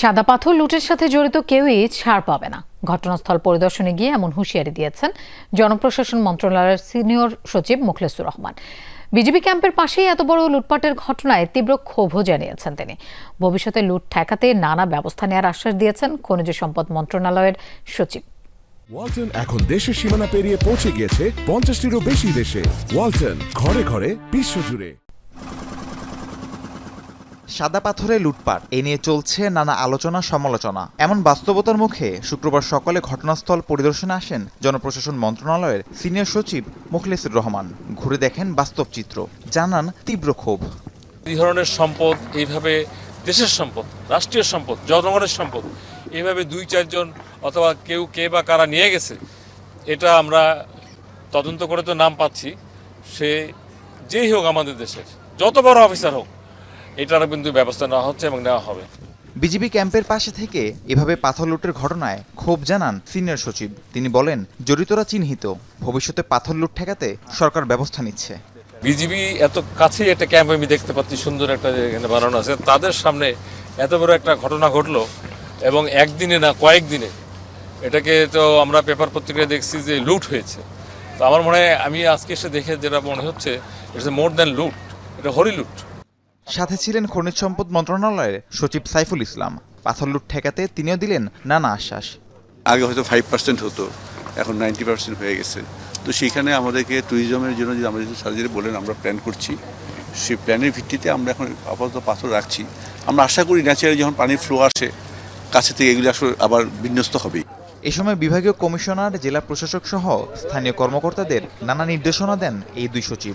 সাদা পাথর লুটের সাথে জড়িত কেউই ছাড় পাবে না। ঘটনাস্থল পরিদর্শনে গিয়ে এমন হুঁশিয়ারি দিয়েছেন জনপ্রশাসন মন্ত্রণালয়ের সিনিয়র সচিব মুখলেসুর রহমান। বিজেপি ক্যাম্পের পাশেই এত বড় লুটপাটের ঘটনায় তীব্র ক্ষোভও জানিয়েছেন তিনি। ভবিষ্যতে লুট ঠেকাতে নানা ব্যবস্থা নেওয়ার আশ্বাস দিয়েছেন খনিজ সম্পদ মন্ত্রণালয়ের সচিব। ওয়ালটন এখন দেশের সীমানা পেরিয়ে পৌঁছে গিয়েছে পঞ্চাশটিরও বেশি দেশে। ওয়ালটন ঘরে ঘরে বিশ্বজুড়ে সাদা পাথরে লুটপাট। এ নিয়ে চলছে নানা আলোচনা, সমালোচনা। এমন বাস্তবতার মুখে শুক্রবার সকালে ঘটনাস্থল পরিদর্শনে আসেন জনপ্রশাসন মন্ত্রণালয়ের সিনিয়র সচিব মুখলেসুর রহমান। ঘুরে দেখেন বাস্তব চিত্র। জানান তীব্র ক্ষোভ। এই ধরনের সম্পদ, এইভাবে দেশের সম্পদ, রাষ্ট্রীয় সম্পদ, জনগণের সম্পদ, এইভাবে দুই, চারজন অথবা কেউ কে বা কারা নিয়ে গেছে, এটা আমরা তদন্ত করে তো নাম পাচ্ছি। সে যেই হোক আমাদের দেশের, যত বড় অফিসার হোক এটারও কিন্তু ব্যবস্থা নেওয়া হচ্ছে এবং নেওয়া হবে। বিজিবি ক্যাম্পের পাশে থেকে এভাবে পাথর লুটের ঘটনায় ক্ষোভ জানান সিনিয়র সচিব। তিনি বলেন জড়িতরা চিহ্নিত। ভবিষ্যতে পাথর লুট ঠেকাতে সরকার ব্যবস্থা নিচ্ছে। বিজিবি এত কাছেই একটা ক্যাম্প আমি দেখতে পাচ্ছি সুন্দর একটা এখানে বানানো আছে। তাদের সামনে এত বড় একটা ঘটনা ঘটলো এবং একদিনে না কয়েকদিনে এটাকে তো আমরা পেপার পত্রিকায় দেখছি যে লুট হয়েছে। তো আমার মনে হয় আমি আজকে এসে দেখে যেটা মনে হচ্ছে ইটস মোর দ্যান লুট এটা হরি লুট। সাথে ছিলেন খনিজ সম্পদ মন্ত্রণালয়ের সচিব সাইফুল ইসলাম। পাথর লুট ঠেকাতে তিনিও দিলেন নানা আশ্বাস। আগে হয়তো ফাইভ পার্সেন্ট হতো এখন নাইনটি পার্সেন্ট হয়ে গেছে। তো সেখানে আমাদেরকে ট্যুরিজমের জন্য যদি আমাদের সার্জারি বলেন আমরা প্ল্যান করছি। সেই প্ল্যানের ভিত্তিতে আমরা এখন আপাতত পাথর রাখছি। আমরা আশা করি ন্যাচারালি যখন পানির ফ্লো আসে কাছে থেকে এগুলি আসলে আবার বিন্যস্ত হবে এ সময় বিভাগীয় কমিশনার জেলা প্রশাসক সহ স্থানীয় কর্মকর্তাদের নানা নির্দেশনা দেন এই দুই সচিব।